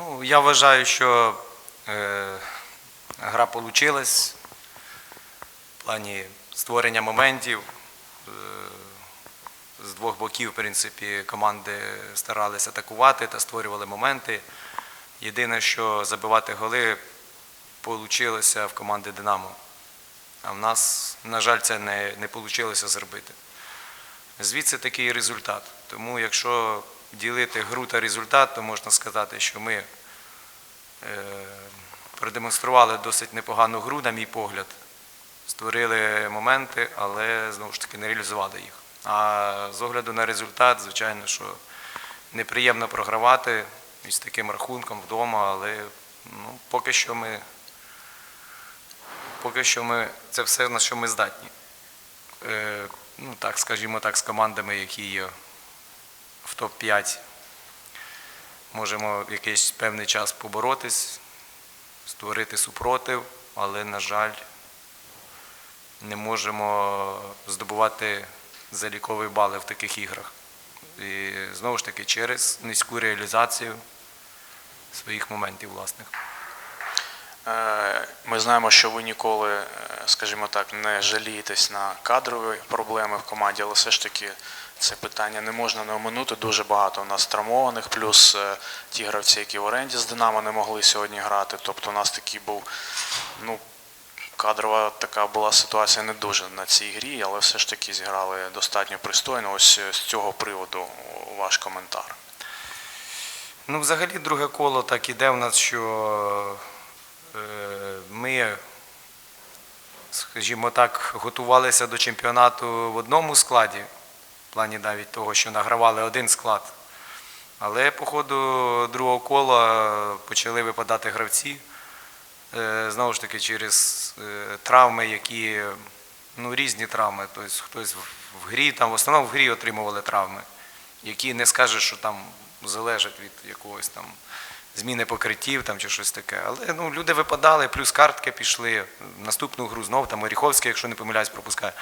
Ну, я вважаю, що е, гра вийшла в плані створення моментів. Е, з двох боків, в принципі, команди старалися атакувати та створювали моменти. Єдине, що забивати голи вийшло в команди Динамо. А в нас, на жаль, це не, не зробити. Звідси такий результат. Тому якщо ділити гру та результат, то можна сказати, що ми е, продемонстрували досить непогану гру, на мій погляд. Створили моменти, але знову ж таки не реалізували їх. А з огляду на результат, звичайно, що неприємно програвати із таким рахунком вдома, але ну, поки що ми поки що ми це все на що ми здатні. Е, ну так, скажімо так, з командами, які є в топ-5, можемо якийсь певний час поборотись, створити супротив, але, на жаль, не можемо здобувати залікові бали в таких іграх. І знову ж таки через низьку реалізацію своїх моментів власних. Е, Ми знаємо, що ви ніколи, е, скажімо так, не жалієтесь на кадрові проблеми в команді, але все ж таки це питання не можна не оминути. Дуже багато у нас травмованих, плюс е, ті гравці, які в оренді з Динамо не могли сьогодні грати. Тобто у нас такий був, ну, кадрова така була ситуація не дуже на цій грі, але все ж таки зіграли достатньо пристойно. Ось з цього приводу ваш коментар. Ну, взагалі, друге коло так іде в нас, що ми, скажімо так, готувалися до чемпіонату в одному складі, в плані навіть того, що награвали один склад. Але по ходу другого кола почали випадати гравці. Е, Знову ж таки, через е, травми, які ну, різні травми. Тобто хтось в грі, там в основному в грі отримували травми, які не скажеш, що там залежать від якогось там зміни покриттів там, чи щось таке. Але ну, люди випадали, плюс картки пішли. Наступну гру знов там Оріховський, якщо не помиляюсь, пропускає.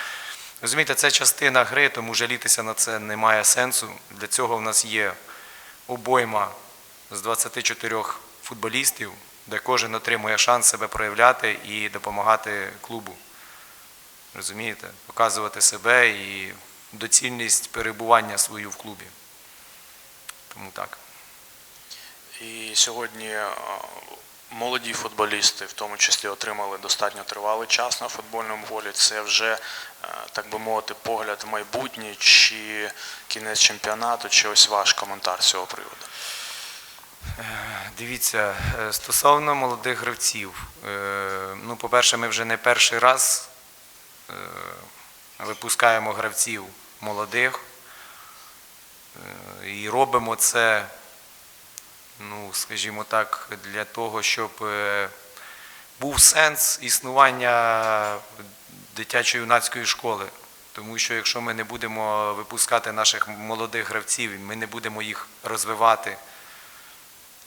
Розумієте, це частина гри, тому жалітися на це немає сенсу. Для цього в нас є обойма з 24 футболістів, де кожен отримує шанс себе проявляти і допомагати клубу. Розумієте? Показувати себе і доцільність перебування свою в клубі. Тому так. І сьогодні е, молоді футболісти, в тому числі, отримали достатньо тривалий час на футбольному полі. Це вже, е, так би мовити, погляд в майбутнє, чи кінець чемпіонату, чи ось ваш коментар з цього приводу. Дивіться, е, стосовно молодих гравців. Ну, по-перше, ми вже не перший раз випускаємо гравців молодих і робимо це, ну, скажімо так, для того, щоб е, був сенс існування дитячої юнацької школи. Тому що якщо ми не будемо випускати наших молодих гравців, ми не будемо їх розвивати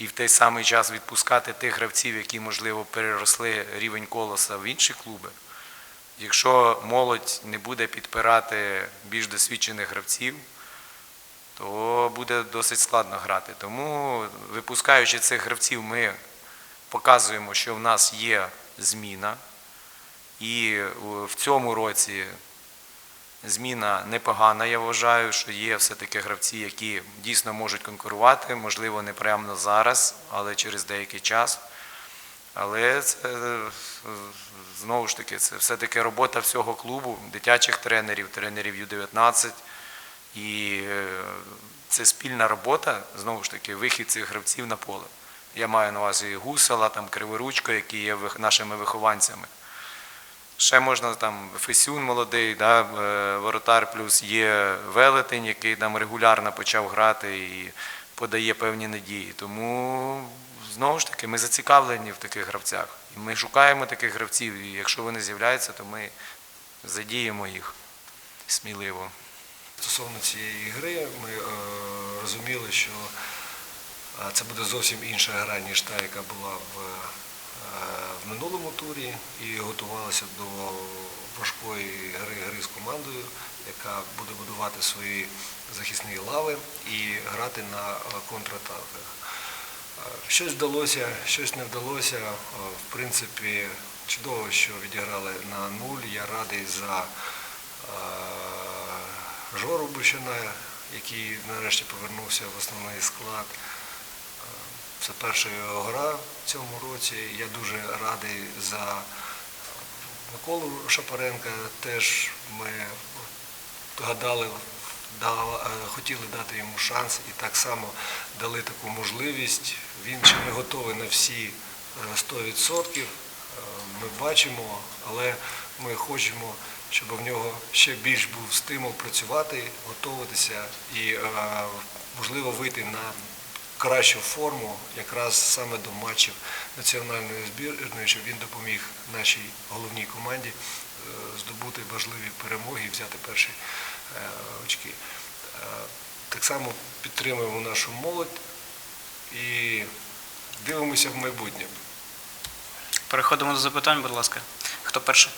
і в той самий час відпускати тих гравців, які, можливо, переросли рівень колоса в інші клуби. Якщо молодь не буде підпирати більш досвідчених гравців, то буде досить складно грати. Тому, випускаючи цих гравців, ми показуємо, що в нас є зміна. І в цьому році Зміна непогана, я вважаю, що є все-таки гравці, які дійсно можуть конкурувати, можливо, не прямо зараз, але через деякий час. Але це знову ж таки, це все-таки робота всього клубу, дитячих тренерів, тренерів Ю-19. І е, це спільна робота, знову ж таки, вихід цих гравців на поле. Я маю на увазі Гусала, там Криворучко, які є нашими вихованцями. Ще можна там Фесюн молодий, да, е, воротар, плюс є велетень, який там регулярно почав грати і подає певні надії. Тому знову ж таки ми зацікавлені в таких гравцях. І ми шукаємо таких гравців, і якщо вони з'являються, то ми задіємо їх сміливо. Стосовно цієї гри, ми е, розуміли, що е, це буде зовсім інша гра, ніж та, яка була в, е, в минулому турі, і готувалися до важкої гри, гри з командою, яка буде будувати свої захисні лави і грати на контратаках. Щось вдалося, щось не вдалося. В принципі, чудово, що відіграли на нуль. Я радий за Жору Бущина, який нарешті повернувся в основний склад. Е, Це перша його гра в цьому році. Я дуже радий за Миколу Шапаренка. Теж ми гадали, е, хотіли дати йому шанс і так само дали таку можливість. Він ще не готовий на всі е, 100%. е, Ми бачимо, але ми хочемо, щоб в нього ще більш був стимул працювати, готуватися і, е, можливо, вийти на кращу форму якраз саме до матчів національної збірної, щоб він допоміг нашій головній команді е, здобути важливі перемоги і взяти перші е, очки. Так само підтримуємо нашу молодь і дивимося в майбутнє. Переходимо до запитань, будь ласка. Хто перший?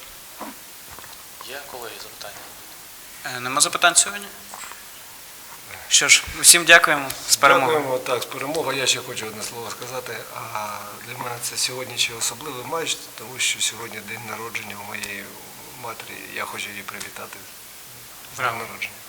Є колеги запитання? Е, Нема запитань сьогодні? Що ж, усім дякуємо з перемогою. Дякуємо, так, з перемогою. Я ще хочу одне слово сказати. А для мене це сьогодні ще особливий матч, тому що сьогодні день народження у моєї матері. Я хочу її привітати з днем народження.